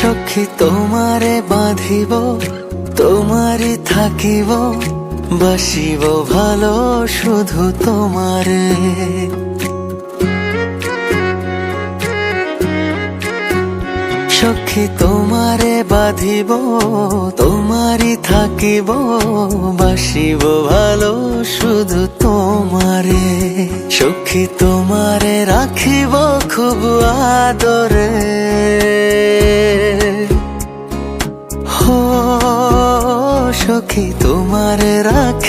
সখী তোমারে বাঁধিব, তোমারই থাকিব, বাসিব ভালো শুধু তোমারে। সখী তোমারে বাঁধিব, তোমারই থাকিব, বাসিব ভালো শুধু তোমারে। সখী তোমারে রাখিব খুব আদরে।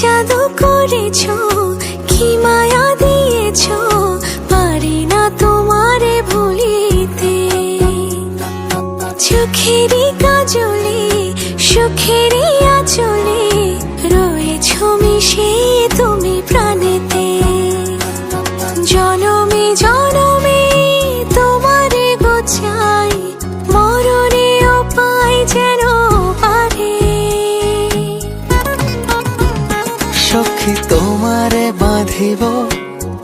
জাদু করেছ? কি মায়া দিয়েছ? পারি না তোমারে ভুলিতে। চোখেরই কাজলে সুখেরই বাঁধিব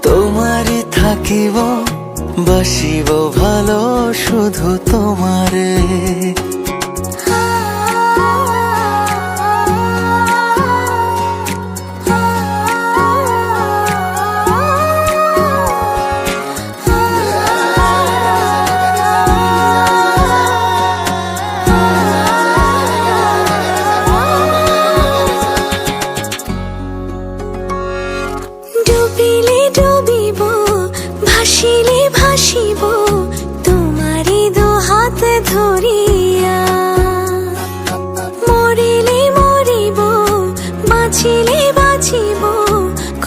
তোমারই থাকিব বসিব ভালো শুধু তোমারে। বাঁচিলে বাঁচিব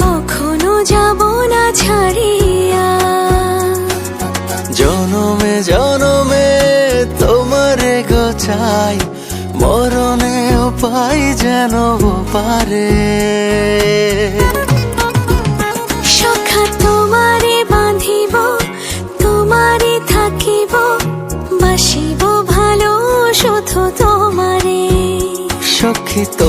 কখনো যাব না ছাড়িয়া। জনমে জনমে তোমারে গোছাই মরণেও পাই যেন পারে। সখা তোমারে বাঁধিব তোমারে থাকিব বাসিব ভালো শুধু তোমারে। সখী তোমারে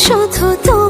বাসিব ভালো শুধু তোমারে